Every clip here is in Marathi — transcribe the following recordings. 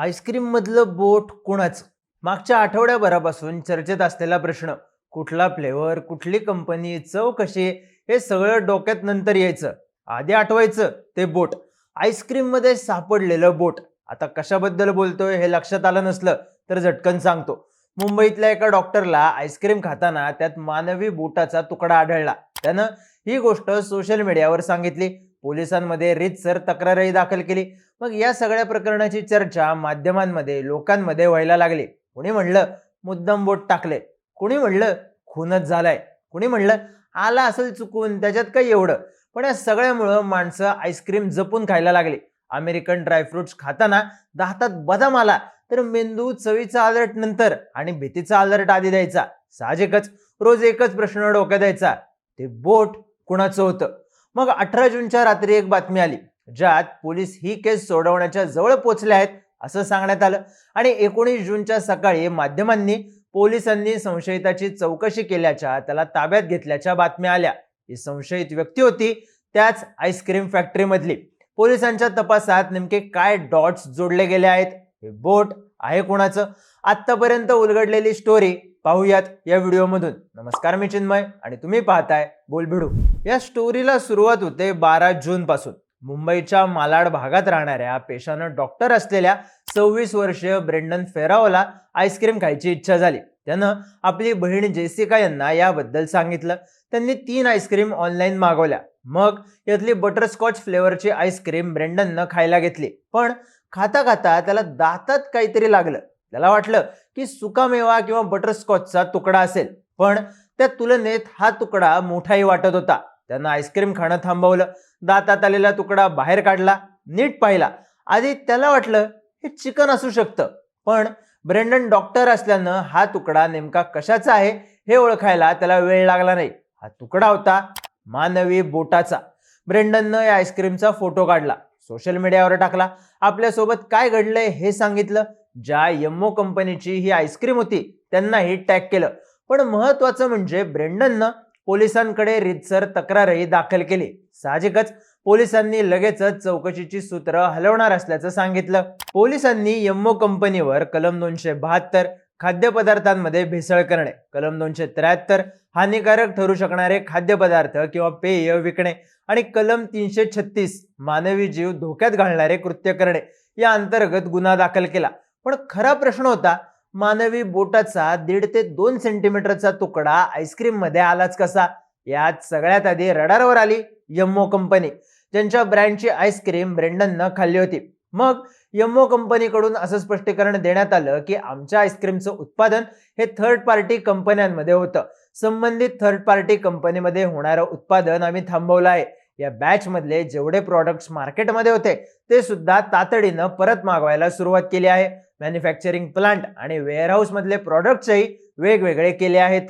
आईस्क्रीममधलं बोट कुणाचं? मागच्या आठवड्याभरापासून चर्चेत असलेला प्रश्न कुठला फ्लेवर कुठली कंपनी चव कशी हे सगळं डोक्यात नंतर यायचं. आधी आठवायचं ते बोट. आईस्क्रीममध्ये सापडलेलं बोट. आता कशाबद्दल बोलतोय हे लक्षात आलं नसलं तर झटकन सांगतो. मुंबईतल्या एका डॉक्टरला आईस्क्रीम खाताना त्यात मानवी बोटाचा तुकडा आढळला. त्यानं ही गोष्ट सोशल मीडियावर सांगितली. पोलिसांमध्ये रीतसर तक्रारही दाखल केली. मग या सगळ्या प्रकरणाची चर्चा माध्यमांमध्ये लोकांमध्ये व्हायला लागली. कुणी म्हणलं मुद्दम बोट टाकले? कुणी म्हणलं खूनच झालाय? कुणी म्हणलं आला असेल चुकून त्याच्यात काही एवढं? पण या सगळ्यामुळं माणसं आईस्क्रीम जपून खायला लागली. अमेरिकन ड्रायफ्रुट्स खाताना दातात बदाम आला तर मेंदू चवीचा अलर्ट नंतर आणि भीतीचा अलर्ट आधी द्यायचा. साहजिकच रोज एकच प्रश्न डोक्यात द्यायचा ते बोट कुणाचं होतं? मग अठरा जूनच्या रात्री एक बातमी आली. ज्यात पोलीस ही केस सोडवण्याच्या जवळ पोचल्या आहेत असं सांगण्यात आलं. आणि एकोणीस जूनच्या सकाळी माध्यमांनी पोलिसांनी संशयिताची चौकशी केल्याच्या त्याला ताब्यात घेतल्याच्या बातम्या आल्या. ही संशयित व्यक्ती होती त्याच आईस्क्रीम फॅक्टरीमधली. पोलिसांच्या तपासात नेमके काय डॉट्स जोडले गेले आहेत? हे बोट आहे कोणाचं? आत्तापर्यंत उलगडलेली स्टोरी पाहूयात या व्हिडिओमधून. नमस्कार मी चिन्मय आणि तुम्ही पाहताय बोलभिडू या स्टोरीला सुरुवात होते बारा जून पासून. मुंबईच्या मालाड भागात राहणाऱ्या पेशानं डॉक्टर असलेल्या सव्वीस वर्षीय ब्रेंडन फेराओला आईस्क्रीम खायची इच्छा झाली. त्यानं आपली बहीण जेसिका यांना याबद्दल सांगितलं. त्यांनी तीन आईस्क्रीम ऑनलाईन मागवल्या. मग यातली बटरस्कॉच फ्लेवरची आईस्क्रीम ब्रेंडननं खायला घेतली. पण खाता खाता त्याला दातात काहीतरी लागलं. त्याला वाटलं की सुकामेवा किंवा बटरस्कॉचचा तुकडा असेल पण त्या तुलनेत हा तुकडा मोठाही वाटत होता. त्यानं आईस्क्रीम खाणं थांबवलं. दातात आलेला तुकडा बाहेर काढला नीट पाहिला. आधी त्याला वाटलं हे चिकन असू शकतं पण ब्रेंडन डॉक्टर असल्यानं हा तुकडा नेमका कशाचा आहे हे ओळखायला त्याला वेळ लागला नाही. हा तुकडा होता मानवी बोटाचा. ब्रेंडननं या आईस्क्रीमचा फोटो काढला सोशल मीडियावर टाकला. आपल्यासोबत काय घडलंय हे सांगितलं. ज्या यम्मो कंपनीची ही आईस्क्रीम होती त्यांनाही टॅग केलं. पण महत्वाचं म्हणजे ब्रेंडननं पोलिसांकडे रितसर तक्रारही दाखल केली. साहजिकच पोलिसांनी लगेचच चौकशीची सूत्र हलवणार असल्याचं सांगितलं. पोलिसांनी यम्मो कंपनीवर कलम दोनशे बहात्तर खाद्यपदार्थांमध्ये भेसळ करणे कलम दोनशे त्र्याहत्तर हानिकारक ठरू शकणारे खाद्यपदार्थ किंवा पेय विकणे आणि कलम तीनशे छत्तीस मानवी जीव धोक्यात घालणारे कृत्य करणे या अंतर्गत गुन्हा दाखल केला. पण खरा प्रश्न होता मानवी बोटाचा दीड ते दोन सेंटीमीटरचा तुकडा आईस्क्रीममध्ये आलाच कसा? यात सगळ्यात आधी रडारवर आली यम्मो कंपनी ज्यांच्या ब्रँडची आईस्क्रीम ब्रेंडननं खाल्ली होती. मग यम्मो कंपनीकडून असं स्पष्टीकरण देण्यात आलं की आमच्या आईस्क्रीमचं उत्पादन हे थर्ड पार्टी कंपन्यांमध्ये होतं. संबंधित थर्ड पार्टी कंपनीमध्ये होणारं उत्पादन आम्ही थांबवलं आहे. या बॅचमधले जेवढे प्रॉडक्ट्स मार्केटमध्ये होते ते सुद्धा तातडीनं परत मागवायला सुरुवात केली आहे. मॅन्युफॅक्चरिंग प्लांट आणि वेअरहाऊसमधले प्रॉडक्ट्सही वेगवेगळे केले आहेत.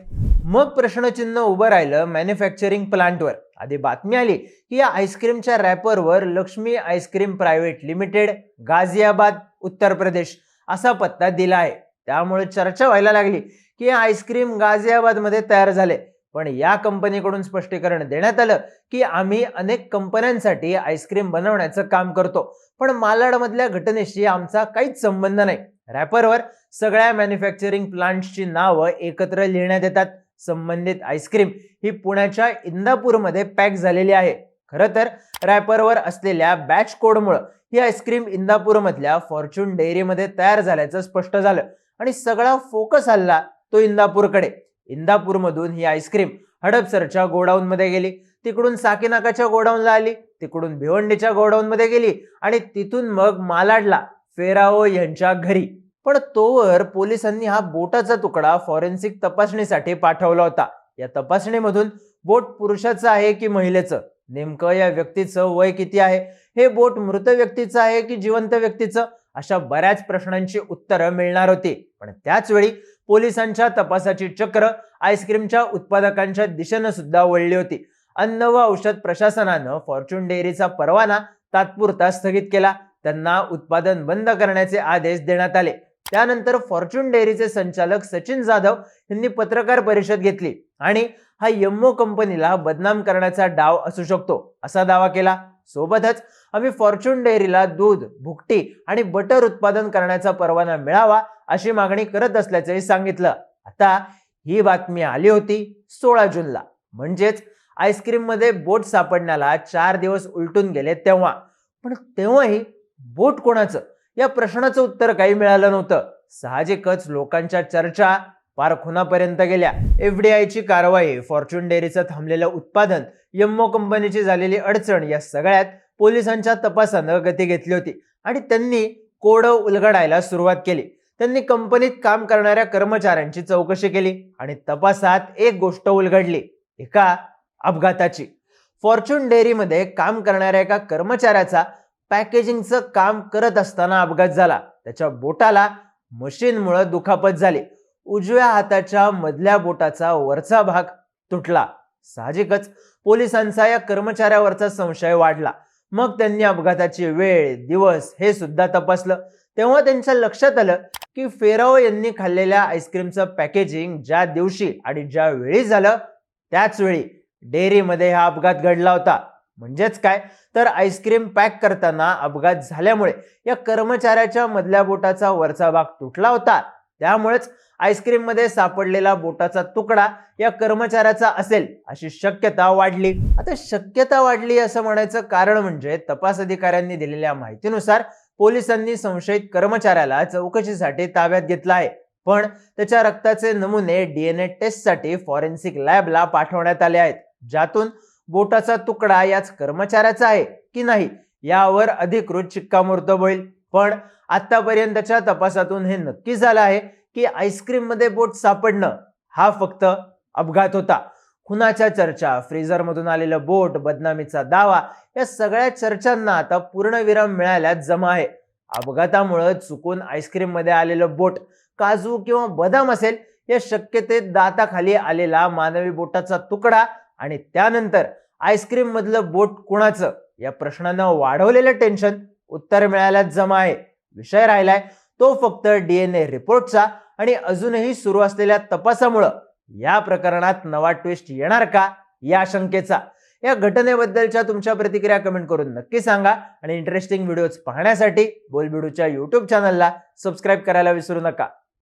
मग प्रश्नचिन्ह उभं राहिलं मॅन्युफॅक्चरिंग प्लांटवर आधी बातमी आली की या आईस्क्रीमच्या रॅपरवर Laxmi ice cream private limited Ghaziabad Uttar Pradesh असा पत्ता दिला आहे. त्यामुळे चर्चा व्हायला लागली की हे आईस्क्रीम गाझियाबादमध्ये तयार झाले. पण या कंपनीकडून स्पष्टीकरण देण्यात आलं की आम्ही अनेक कंपन्यांसाठी आईस्क्रीम बनवण्याचं काम करतो. पण मालाडमधल्या घटनेशी आमचा काहीच संबंध नाही. रॅपरवर सगळ्या मॅन्युफॅक्चरिंग प्लांट्सची नावं एकत्र लिहिण्यात येतात. संबंधित आईस्क्रीम ही पुण्याच्या इंदापूरमध्ये पॅक झालेली आहे. खरं तर रॅपरवर असलेल्या बॅच कोडमुळं ही आईस्क्रीम इंदापूरमधल्या फॉर्च्यून डेअरीमध्ये तयार झाल्याचं स्पष्ट झालं. आणि सगळा फोकस हल्ला तो इंदापूरकडे. इंदापूरमधून ही आईस्क्रीम हडपसरच्या गोडाऊनमध्ये गेली. तिकडून साकीनाकाच्या गोडाऊनला आली. तिकडून भिवंडीच्या गोडाऊनमध्ये गेली आणि तिथून मग मालाडला फेराओ यांच्या घरी. पण तोवर पोलिसांनी हा बोटाचा तुकडा फॉरेन्सिक तपासणीसाठी पाठवला होता. या तपासणीमधून बोट पुरुषाचं आहे की महिलेचं? नेमकं या व्यक्तीचं वय किती आहे? हे बोट मृत व्यक्तीचं आहे की जिवंत व्यक्तीचं? अशा बऱ्याच प्रश्नांची उत्तरं मिळणार होती. पण त्याचवेळी पोलिसांच्या तपासाची चक्र आईस्क्रीमच्या उत्पादकांच्या दिशेनं सुद्धा वळली होती. अन्न व औषध प्रशासनानं फॉर्च्यून डेअरीचा परवाना तात्पुरता स्थगित केला. त्यांना उत्पादन बंद करण्याचे आदेश देण्यात आले. त्यानंतर फॉर्च्यून डेअरीचे संचालक सचिन जाधव यांनी पत्रकार परिषद घेतली आणि हा यम्मो कंपनीला बदनाम करण्याचा डाव असू शकतो. असा दावा केला. सोबतच आम्ही फॉर्च्यून डेअरीला दूध भुकटी आणि बटर उत्पादन करण्याचा परवाना मिळावा अशी मागणी करत असल्याचंही सांगितलं. आता ही बातमी आली होती सोळा जूनला. म्हणजेच आईस्क्रीममध्ये बोट सापडण्याला चार दिवस उलटून गेले तेव्हा. पण तेव्हाही बोट कोणाचं? या प्रश्नाचं उत्तर काही मिळालं नव्हतं. साहजिकच लोकांच्या चर्चा पार खुनापर्यंत गेल्या एफडीआयची कारवाई फॉर्च्युन डेअरीचं थांबलेलं उत्पादन यम्मो कंपनीची झालेली अडचण या सगळ्यात पोलिसांच्या तपासानं गती घेतली होती आणि त्यांनी कोड उलगडायला सुरुवात केली. त्यांनी कंपनीत काम करणाऱ्या कर्मचाऱ्यांची चौकशी केली आणि तपासात एक गोष्ट उलगडली एका अपघाताची. फॉर्च्युन डेअरीमध्ये काम करणाऱ्या एका कर्मचाऱ्याचा पॅकेजिंगचं काम करत असताना अपघात झाला. त्याच्या बोटाला मशीनमुळे दुखापत झाली. उजव्या हाताच्या मधल्या बोटाचा वरचा भाग तुटला. साहजिकच पोलिसांचा या कर्मचाऱ्यावरचा संशय वाढला. मग त्यांनी अपघाताची वेळ दिवस हे सुद्धा तपासलं. तेव्हा त्यांच्या लक्षात आलं की फेराओ यांनी खाल्लेल्या आईस्क्रीमचं पॅकेजिंग ज्या दिवशी आणि ज्या वेळी झालं त्याच वेळी डेअरीमध्ये हा अपघात घडला होता. म्हणजेच काय? तर आईस्क्रीम पॅक करताना अपघात झाल्यामुळे या कर्मचाऱ्याच्या मधल्या बोटाचा वरचा भाग तुटला होता. त्यामुळेच आईस्क्रीममध्ये सापडलेला बोटाचा तुकडा या कर्मचाऱ्याचा असेल अशी शक्यता वाढली. आता शक्यता वाढली असं म्हणायचं कारण म्हणजे तपास अधिकाऱ्यांनी दिलेल्या माहितीनुसार पोलिसांनी संशयित कर्मचाऱ्याला चौकशीसाठी ताब्यात घेतला आहे. पण त्याच्या रक्ताचे नमुने डीएनए टेस्टसाठी फॉरेन्सिक लॅबला पाठवण्यात आले आहेत. ज्यातून बोटाचा तुकडा याच कर्मचाऱ्याचा आहे की नाही यावर अधिकृत शिक्कामोर्तब होईल. पण आतापर्यंतच्या तपासातून हे नक्की झालं आहे की आईस्क्रीममध्ये बोट सापडणं हा फक्त अपघात होता. खुनाच्या चर्चा फ्रीझरमधून आलेलं बोट बदनामीचा दावा या सगळ्या चर्चांना आता पूर्णविराम मिळाल्यात जमा आहे. अपघातामुळं चुकून आईस्क्रीममध्ये आलेलं बोट काजू किंवा बदाम असेल या शक्यतेत दाताखाली आलेला मानवी बोटाचा तुकडा आणि त्यानंतर आईस्क्रीम मधलं बोट कुणाचं? या प्रश्नानं वाढवलेलं टेन्शन उत्तर मिळायला जमा आहे. विषय राहिलाय तो फक्त डीएनए रिपोर्टचा आणि अजूनही सुरू असलेल्या तपासामुळं या प्रकरणात नवा ट्विस्ट येणार का? या शंकेचा. या घटनेबद्दलच्या तुमच्या प्रतिक्रिया कमेंट करून नक्की सांगा आणि इंटरेस्टिंग व्हिडिओज पाहण्यासाठी बोलबिडूच्या यूट्यूब चॅनलला सबस्क्राईब करायला विसरू नका.